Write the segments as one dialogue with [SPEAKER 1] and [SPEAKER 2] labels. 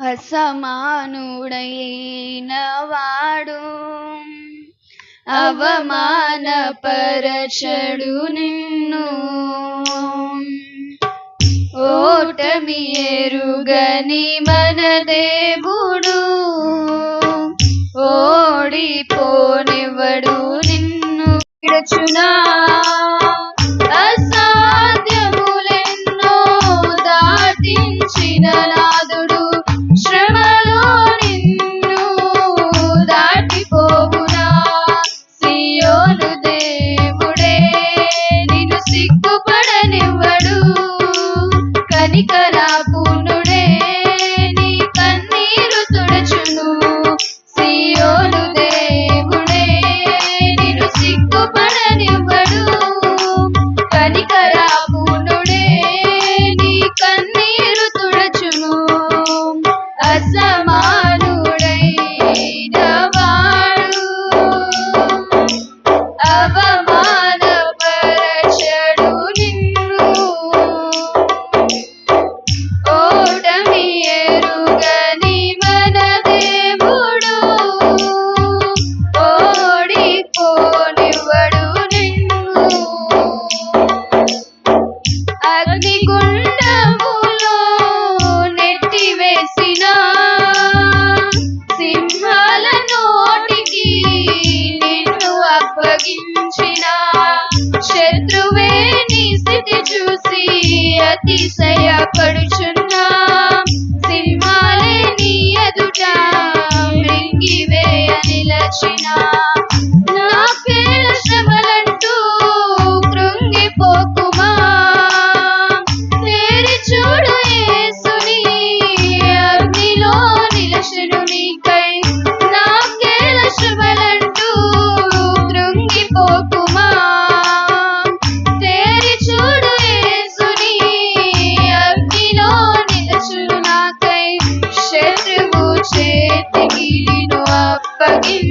[SPEAKER 1] అసమానుడైన వాడు. అవమానపరచడు నిన్ను. ఓటమి ఎరుగని మన దేవుడు. ఓడిపోనివడు నిన్ను. విడచునా? అసాధ్యములెన్నో దాటించిన ఉంచిన శత్రువే నీ స్థితి చూసి అతిశయపడుచును in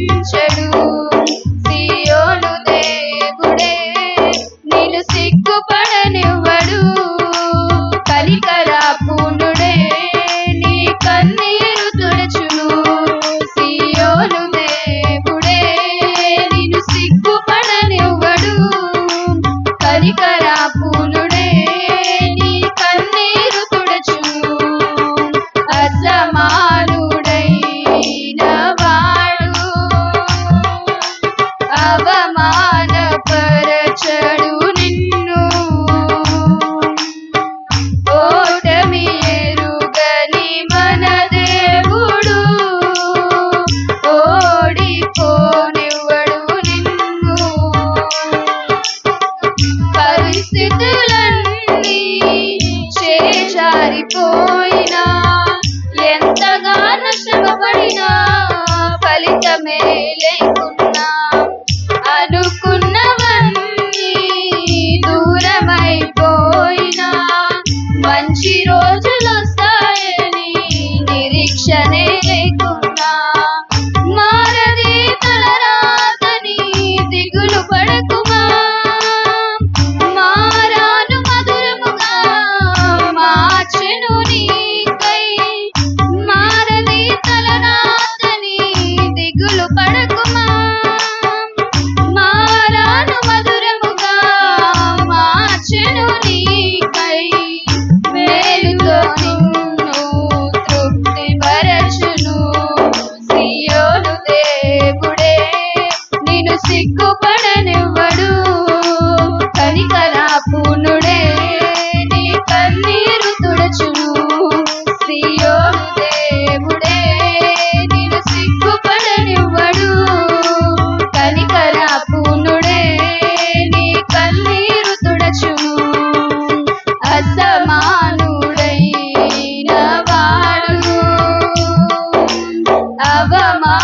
[SPEAKER 1] भावमा